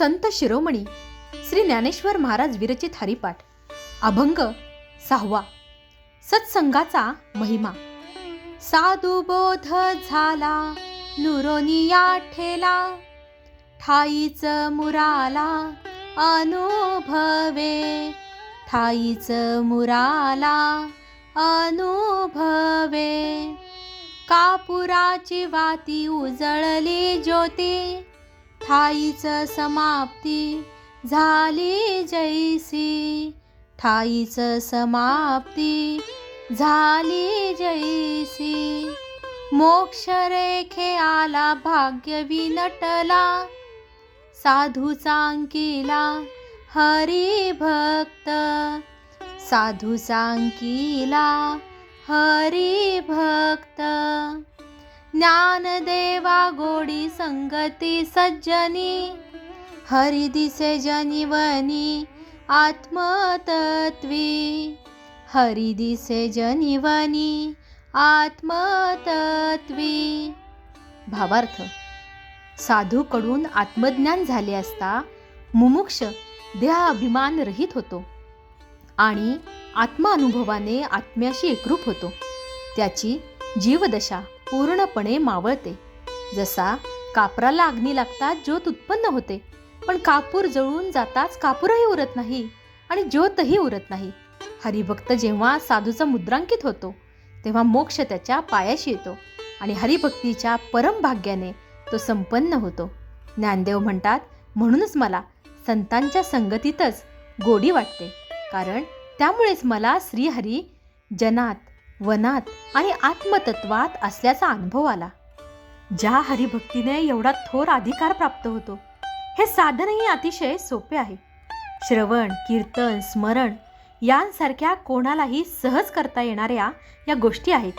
संत शिरोमणी श्री ज्ञानेश्वर महाराज विरचित हरिपाठ. अभंग सहावा. सत्संगाचा महिमा. साधू बोध झाला नुरोनिया ठेला. ठाईच मुराला अनुभवे. ठाईच मुराला अनुभवे. कापुराची वाती उजळली ज्योती. ठाईच समाप्ती झाली जैसी. ठाईच समाप्ती झाली जैसी. मोक्ष रेखे आला भाग्य विनटला. साधू चांकीला हरी भक्त. साधू चांकीला हरी भक्त. ज्ञानदेवा गोडी संगती सज्जनी हरि दिसे जनिवनी आत्मतत्वी. हरि दिसे जनिवनी आत्मतत्वी. भावार्थ साधूकडून आत्मज्ञान झाले असता मुमुक्ष देहाभिमान रहित होतो आणि आत्मानुभवाने आत्म्याशी एकरूप होतो. त्याची जीवदशा पूर्णपणे मावळते. जसा कापराला अग्नी लागतात ज्योत उत्पन्न होते पण कापूर जळून जाताच कापूरही उरत नाही आणि ज्योतही उरत नाही. हरिभक्त जेव्हा साधूचा मुद्रांकित होतो तेव्हा मोक्ष त्याच्या पायाशी येतो आणि हरिभक्तीच्या परमभाग्याने तो संपन्न होतो. ज्ञानदेव म्हणतात म्हणूनच मला संतांच्या संगतीतच गोडी वाटते कारण त्यामुळेच मला श्रीहरी जनात वनात आणि आत्मतत्वात असल्याचा अनुभव आला. ज्या हरिभक्तीने एवढा थोर अधिकार प्राप्त होतो हे साधनही अतिशय सोपे आहे. श्रवण कीर्तन स्मरण यांसारख्या कोणालाही सहज करता येणाऱ्या या गोष्टी आहेत.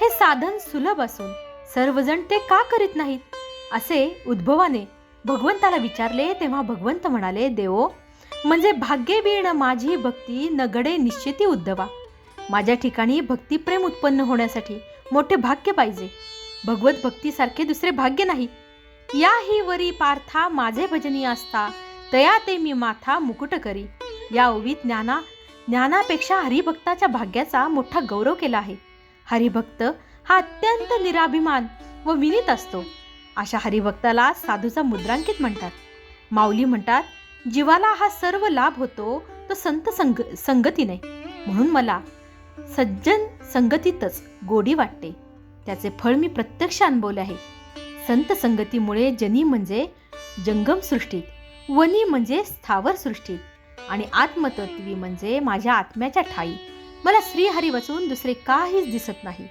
हे साधन सुलभ असून सर्वजण ते का करीत नाहीत? असे उद्भवाने भगवंताला विचारले तेव्हा भगवंत म्हणाले देवो म्हणजे भाग्ये बीण माझी भक्ती नगडे निश्चिती उद्धवा. माझ्या ठिकाणी भक्तिप्रेम उत्पन्न होण्यासाठी मोठे भाग्य पाहिजे. भगवत भक्तीसारखे दुसरे भाग्य नाही. याही वरी पार्था माझे भजनी असता तया ते मी माथा मुकुट करी. या ओवीत ज्ञाना ज्ञानापेक्षा हरिभक्ताच्या भाग्याचा मोठा गौरव केला आहे. हरिभक्त हा अत्यंत निराभिमान व विनीत असतो. अशा हरिभक्ताला साधूचा मुद्रांकित म्हणतात. माऊली म्हणतात जीवाला हा सर्व लाभ होतो तो संत संग संगतीने. म्हणून मला सज्जन संगतीतच गोडी वाटते. त्याचे फळ मी प्रत्यक्ष अनुभवले आहे. संत संगतीमुळे जनी म्हणजे जंगम सृष्टीत वनी म्हणजे स्थावर सृष्टीत आणि आत्मतत्वी म्हणजे माझ्या आत्म्याच्या ठाई. मला श्रीहरी वाचून दुसरे काहीच दिसत नाही.